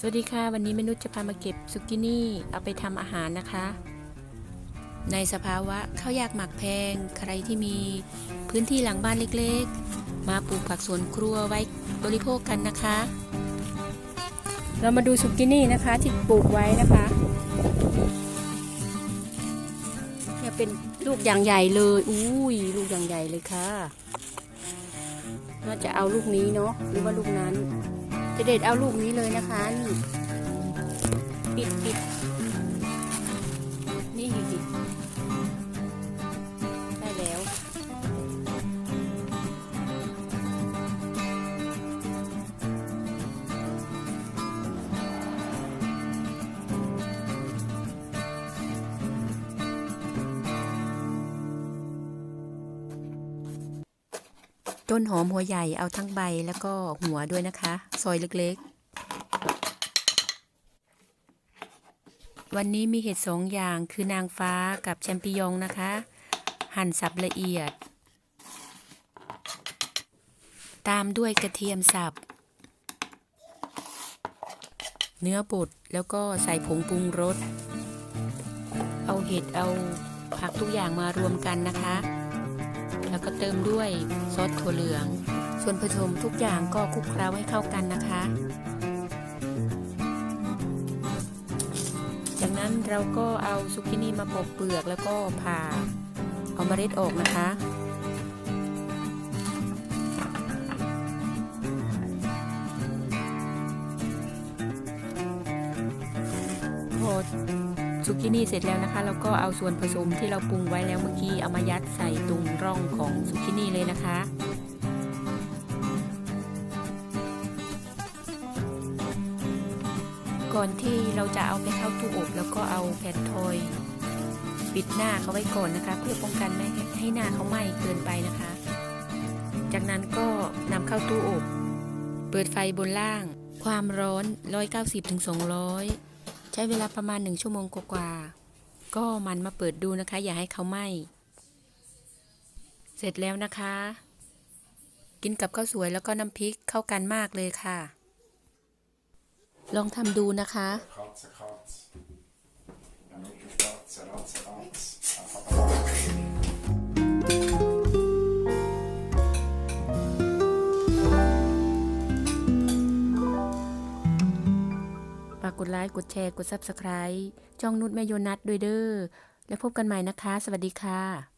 สวัสดีค่ะ วันนี้มนุษย์จะพามาเก็บซุกินี่เอาไปทำอาหารนะคะ ในสภาวะข้าวยากหมักแพง ใครที่มีพื้นที่หลังบ้านเล็กๆ มาปลูกผักสวนครัวไว้บริโภคกันนะคะ เรามาดูซุกินี่นะคะที่ปลูกไว้นะคะเนี่ยเป็นลูกอย่างใหญ่เลยอุ้ยลูกอย่างใหญ่เลยค่ะน่าจะเอาลูกนี้เนาะหรือว่าลูกนั้น จะเด็ดเอาลูกนี้เลยนะคะนี่ปิดปิด ต้นหอมหัวใหญ่เอาทั้งใบแล้วก็หัวด้วยนะคะ ซอยเล็กๆ วันนี้มีเห็ดสองอย่างคือนางฟ้ากับแชมปิญองนะคะ หั่นสับละเอียด ตามด้วยกระเทียมสับ เนื้อบดแล้วก็ใส่ผงปรุงรส เอาเห็ดเอาผักทุกอย่างมารวมกันนะคะ ก็เติมด้วยซอสถั่วเหลือง ส่วนผสมทุกอย่างก็คลุกเคล้าให้เข้ากันนะคะ จากนั้นเราก็เอาซุกินี่มาปอกเปลือกแล้วก็ผ่าเอาเมล็ดออกนะคะพอ ซุกินี่เสร็จแล้วนะคะ แล้วก็เอาส่วนผสมที่เราปรุงไว้แล้วเมื่อกี้เอามายัดใส่ตรงร่องของซุกินี่เลยนะคะก่อนที่เราจะเอาไปเข้าตู้อบแล้วก็เอาแผ่นทอย ปิดหน้าเขาไว้ก่อนนะคะ เพื่อป้องกันไม่ให้ให้หน้าเขาไหม้เกินไปนะคะ จากนั้นก็นำเข้าตู้อบ เปิดไฟบนล่าง ความร้อน 190-200 ใช้เวลาประมาณหนึ่งชั่วโมงกว่าก็มันมาเปิดดูนะคะ อย่าให้เขาไหม้เสร็จแล้วนะคะ กินกับข้าวสวยแล้วก็น้ำพริกเข้ากันมากเลยค่ะ ลองทำดูนะคะ กดไลค์ กดแชร์ กด Subscribe ช่องนุชแม่โยนัทด้วยเด้อ แล้วพบกันใหม่นะคะ สวัสดีค่ะ